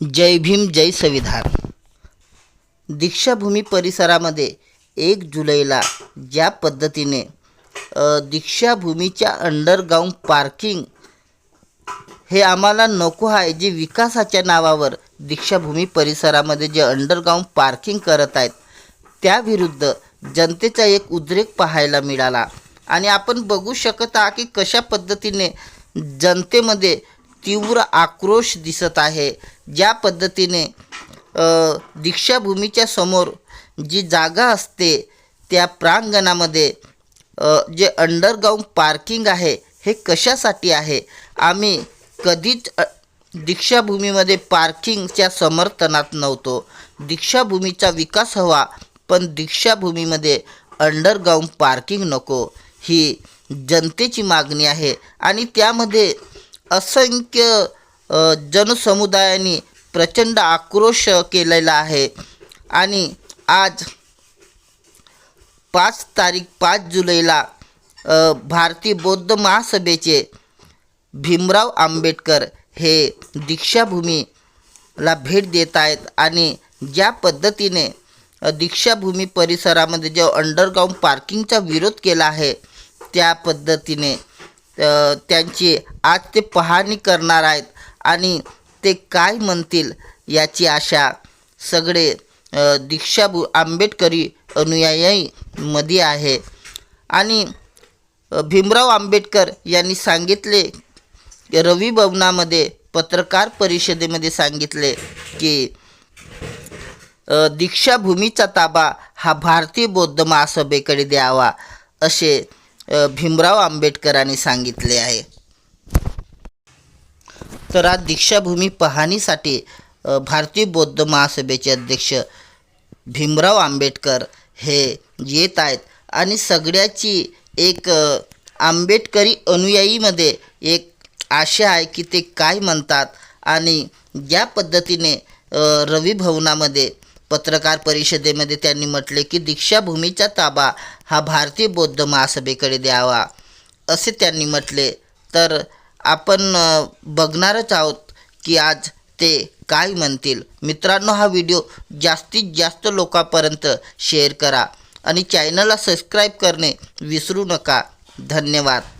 जय भीम जय संविधान दीक्षाभूमी परिसरामध्ये एक जुलैला ज्या पद्धतीने दीक्षाभूमीच्या अंडरग्राऊंड पार्किंग हे आम्हाला नको आहे जे विकासाच्या नावावर दीक्षाभूमी परिसरामध्ये जे अंडरग्राऊंड पार्किंग करत आहेत त्याविरुद्ध जनतेचा एक उद्रेक पाहायला मिळाला. आणि आपण बघू शकत आहात की कशा पद्धतीने जनतेमध्ये तीव्र आक्रोश दिसत आहे. ज्या पद्धतीने दीक्षाभूमीच्या समोर जी जागा असते त्या प्रांगणामध्ये जे अंडरग्राऊंड पार्किंग आहे हे कशासाठी आहे? आम्ही कधीच दीक्षाभूमीमध्ये पार्किंगच्या समर्थनात नव्हतो. दीक्षाभूमीचा विकास हवा पण दीक्षाभूमीमध्ये अंडरग्राऊंड पार्किंग नको. ही जनतेची मागणी आहे आणि त्यामध्ये असंख्य जनसमुदायाने प्रचंड आक्रोश केलेला आहे. आणि आज पाच तारीख पाच जुलैला भारतीय बौद्ध महासभेचे भीमराव आंबेडकर हे दीक्षाभूमीला भेट देत आहेत. आणि ज्या पद्धतीने दीक्षाभूमी परिसरामध्ये जो अंडरग्राऊंड पार्किंगचा विरोध केला आहे त्या पद्धतीने त्यांची आज ते पाहणी करणार आहेत आणि ते काय म्हणतील याची आशा सगळे दीक्षाभू आंबेडकरी अनुयायीमध्ये आहे. आणि भीमराव आंबेडकर यांनी सांगितले रवी भवनामध्ये पत्रकार परिषदेमध्ये सांगितले की दीक्षाभूमीचा ताबा हा भारतीय बौद्ध महासभेकडे द्यावा असे भीमराव आंबेडकरांनी सांगितले आहे. तर आज दीक्षाभूमी पाहणीसाठी भारतीय बौद्ध महासभेचे अध्यक्ष भीमराव आंबेडकर हे येत आहेत आणि सगळ्याची एक आंबेडकरी अनुयायीमध्ये एक आशा आहे की ते काय म्हणतात आणि ज्या पद्धतीने रवी भवनामध्ये पत्रकार परिषदेमध्ये त्यांनी म्हटले की दीक्षाभूमीचा ताबा हा भारतीय बौद्ध महासभेकडे द्यावा असे त्यांनी म्हटले. तर आपण बघणारच आहोत की आज ते काय म्हणतील. मित्रांनो हा व्हिडिओ जास्तीत जास्त लोकांपर्यंत शेअर करा आणि चॅनलला सबस्क्राईब करणे विसरू नका. धन्यवाद.